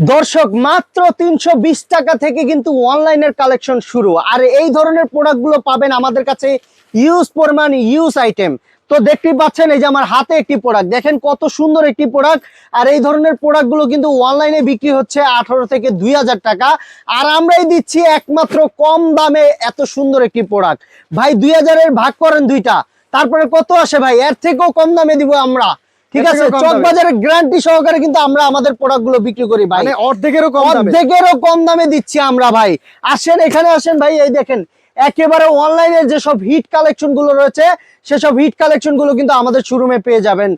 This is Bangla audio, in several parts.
দর্শক, মাত্র তিনশো বিশ টাকা থেকে কিন্তু অনলাইনের কালেকশন শুরু। আর এই ধরনের প্রোডাক্টগুলো পাবেন আমাদের কাছে ইউজ পরিমাণ ইউজ আইটেম। তো দেখতেই পাচ্ছেন, এই যে আমার হাতে একটি প্রোডাক্ট। দেখেন কত সুন্দর একটি প্রোডাক্ট। আর এই ধরনের প্রোডাক্টগুলো কিন্তু অনলাইনে বিক্রি হচ্ছে আঠারো থেকে দুই হাজার টাকা। আর আমরাই দিচ্ছি একমাত্র কম দামে এত সুন্দর একটি প্রোডাক্ট। ভাই, দুই হাজারের ভাগ করেন দুইটা। তারপরে কত আসে ভাই? এর থেকেও কম দামে দিব আমরা। ঠিক আছে চক দামে। বাজারের গ্যারান্টি সহকারে কিন্তু আমরা আমাদের প্রোডাক্টগুলো বিক্রি করি ভাই। মানে অর্ধেকেরও কম অর্ধেকেরও কম দামে দিচ্ছি আমরা ভাই। আসেন এখানে আসেন ভাই এই দেখেন একেবারে অনলাইনে যেসব হিট কালেকশনগুলো রয়েছে সেসব হিট কালেকশনগুলো কিন্তু আমাদের শোরুমে পেয়ে যাবেন।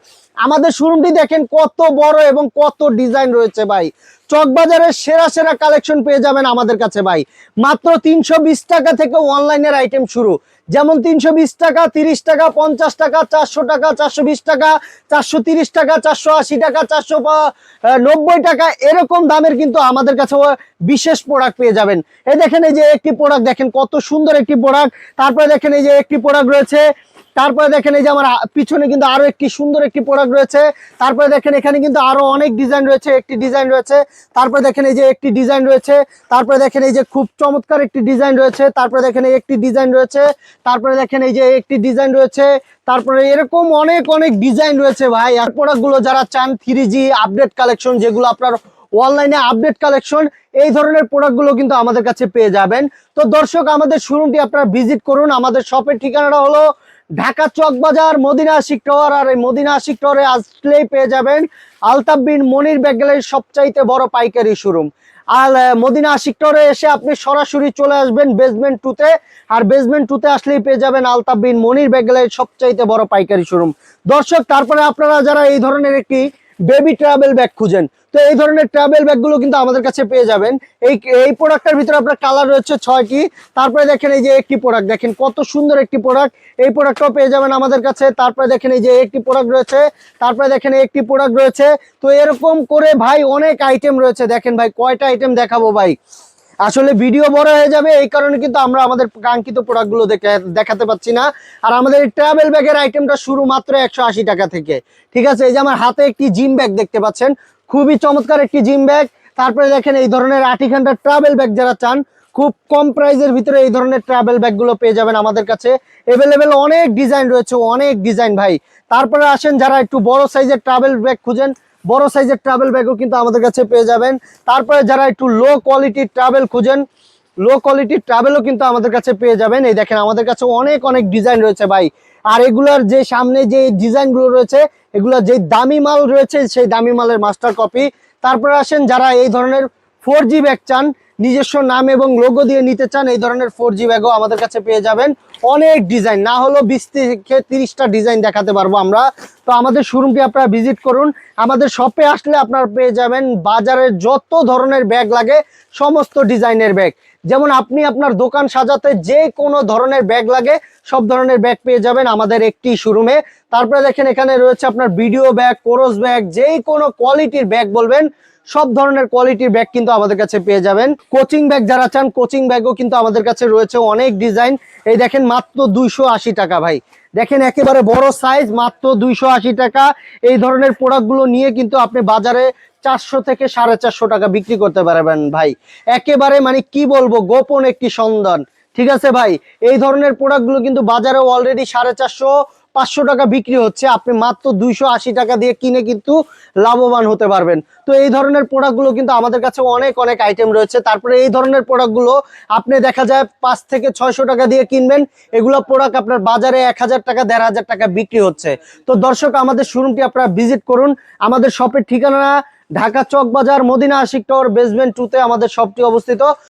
আমাদের শোরুমটি দেখেন কত বড় এবং কত ডিজাইন রয়েছে ভাই। চকবাজারের সেরা সেরা কালেকশন পেয়ে যাবেন আমাদের কাছে ভাই। মাত্র তিনশো বিশ টাকা থেকে অনলাইনের আইটেম শুরু। যেমন তিনশো বিশ টাকা, তিরিশ টাকা, পঞ্চাশ টাকা, চারশো টাকা, চারশো বিশ টাকা, চারশো টাকা, চারশো আশি টাকা, চারশো নব্বই টাকা, এরকম দামের কিন্তু আমাদের কাছে বিশেষ প্রোডাক্ট পেয়ে যাবেন। এই দেখেন এই যে একটি প্রোডাক্ট দেখেন কত সুন্দর একটি প্রোডাক্ট তারপরে দেখেন এই যে একটি প্রোডাক্ট রয়েছে তারপরে দেখেন এই যে আমার পিছনে কিন্তু আরও একটি সুন্দর একটি প্রোডাক্ট রয়েছে। তারপরে দেখেন এখানে কিন্তু আরও অনেক ডিজাইন রয়েছে, একটি ডিজাইন রয়েছে। তারপরে দেখেন এই যে একটি ডিজাইন রয়েছে, তারপরে দেখেন এই যে খুব চমৎকার একটি ডিজাইন রয়েছে, তারপরে দেখেন একটি ডিজাইন রয়েছে, তারপরে দেখেন এই যে একটি ডিজাইন রয়েছে, তারপরে এরকম অনেক অনেক ডিজাইন রয়েছে ভাই। আর প্রোডাক্টগুলো যারা চান থ্রি জি আপডেট কালেকশন যেগুলো আপনার অনলাইনে আপডেট কালেকশন এই ধরনের প্রোডাক্টগুলো কিন্তু আমাদের কাছে পেয়ে যাবেন। তো দর্শক, আমাদের শোরুমটি আপনারা ভিজিট করুন। আমাদের শপের ঠিকানাটা হলো ঢাকা চক বাজার, মদিনা আশিক টাওয়ার আর এই মদিনা আশিক টাওয়ারে আসলেই পেয়ে যাবেন আলতাবিন মনির ব্যাগেলের সবচাইতে বড় পাইকারি শোরুম। আর মদিনা আশিক টাওয়ারে এসে আপনি সরাসরি চলে আসবেন বেসমেন্ট টুতে আর বেসমেন্ট টুতে আসলেই পেয়ে যাবেন আলতাবিন মনির ব্যাগেলের সবচাইতে বড় পাইকারি শোরুম। দর্শক, তারপরে আপনারা যারা এই ধরনের একটি বেবি ট্রাভেল ব্যাগ খুঁজেন। তো এই ধরনের ট্রাভেল ব্যাগগুলো কিন্তু আমাদের কাছে পেয়ে যাবেন। এই এই প্রোডাক্টের ভিতরে আপনার কালার রয়েছে ছয়টি। তারপরে দেখেন এই যে একটি প্রোডাক্ট দেখেন কত সুন্দর একটি প্রোডাক্ট এই প্রোডাক্টটাও পেয়ে যাবেন আমাদের কাছে। তারপরে দেখেন এই যে একটি প্রোডাক্ট রয়েছে। তারপরে দেখেন একটি প্রোডাক্ট রয়েছে। তো এরকম করে ভাই অনেক আইটেম রয়েছে। দেখেন ভাই, কয়টা আইটেম দেখাবো ভাই? আসলে ভিডিও বড় হয়ে যাবে, এই কারণে কিন্তু আমরা আমাদের কাঙ্ক্ষিত প্রোডাক্টগুলো দেখে, দেখাতে পাচ্ছি না। আর আমাদের ট্রাভেল ব্যাগের আইটেমটা শুরু মাত্র একশো আশি টাকা থেকে। ঠিক আছে, এই যে আমার হাতে একটি জিম ব্যাগ দেখতে পাচ্ছেন। খুবই চমৎকার একটি জিম ব্যাগ তারপরে দেখেন এই ধরনের আটিখানটা ট্রাভেল ব্যাগ যারা চান, খুব কম প্রাইজের ভিতরে এই ধরনের ট্রাভেল ব্যাগগুলো পেয়ে যাবেন আমাদের কাছে। এভেলেবেল অনেক ডিজাইন রয়েছে, অনেক ডিজাইন ভাই। তারপরে আসেন যারা একটু বড় সাইজের ট্রাভেল ব্যাগ খুঁজেন বড় সাইজের ট্রাভেল ব্যাগও কিন্তু আমাদের কাছে পেয়ে যাবেন। তারপরে যারা একটু লো কোয়ালিটির ট্রাভেল খুঁজেন লো কোয়ালিটির ট্রাভেলও কিন্তু আমাদের কাছে পেয়ে যাবেন। এই দেখেন, আমাদের কাছে অনেক অনেক ডিজাইন রয়েছে ভাই। আর এগুলার যে সামনে যে ডিজাইনগুলো রয়েছে, এগুলো যে দামি মাল রয়েছে, সেই দামি মালের মাস্টার কপি তারপরে আসেন যারা এই ধরনের ফোর জি ব্যাগ চান, নিজস্ব নাম এবং লোগো দিয়ে নিতে চান, এই ধরনের ফোর জি ব্যাগও আমাদের কাছে পেয়ে যাবেন। অনেক ডিজাইন না হলেও বিশ থেকে তিরিশটা ডিজাইন দেখাতে পারব আমরা। তো আমাদের শোরুমটি আপনারা ভিজিট করুন। আমাদের শপে আসলে আপনারা পেয়ে যাবেন বাজারে যত ধরনের ব্যাগ লাগে, সমস্ত ডিজাইনের ব্যাগ যেমন আপনি আপনার দোকান সাজাতে যে কোনো ধরনের ব্যাগ লাগে, সব ধরনের ব্যাগ পেয়ে যাবেন আমাদের একটি শোরুমে তারপরে দেখেন এখানে রয়েছে আপনার ভিডিও ব্যাগ কোরস ব্যাগ যেই কোনো কোয়ালিটির ব্যাগ বলবেন, সব ধরনের কোয়ালিটির ব্যাগ কিন্তু আমাদের কাছে পেয়ে যাবেন। কোচিং ব্যাগ যারা চান কোচিং ব্যাগও কিন্তু আমাদের কাছে রয়েছে অনেক ডিজাইন এই দেখেন মাত্র দুইশো আশি টাকা ভাই। দেখেন একেবারে বড় সাইজ মাত্র দুইশো আশি টাকা। এই ধরনের প্রোডাক্টগুলো নিয়ে কিন্তু আপনি বাজারে চারশো থেকে সাড়ে চারশো টাকা বিক্রি করতে পারবেন ভাই। একেবারে মানে কি বলব, গোপন একটি সন্ধান। ঠিক আছে ভাই? এই ধরনের প্রোডাক্টগুলো কিন্তু বাজারে অলরেডি সাড়ে চারশো পাঁচশো টাকা বিক্রি হচ্ছে, আপনি মাত্র দুইশো আশি টাকা দিয়ে কিনে কিন্তু লাভবান হতে পারবেন। তো এই ধরনের প্রোডাক্টগুলো কিন্তু আমাদের কাছে অনেক অনেক আইটেম রয়েছে। তারপরে এই ধরনের প্রোডাক্টগুলো আপনি দেখা যায় পাঁচ থেকে ছয়শো টাকা দিয়ে কিনবেন, এগুলো প্রোডাক্ট আপনার বাজারে এক হাজার টাকা, দেড় হাজার টাকা বিক্রি হচ্ছে। তো দর্শক, আমাদের শোরুমটি আপনারা ভিজিট করুন। আমাদের শপের ঠিকানা ঢাকা চক বাজার মদিনা আশিক টাওয়ার বেসমেন্ট টুতে আমাদের শপটি অবস্থিত।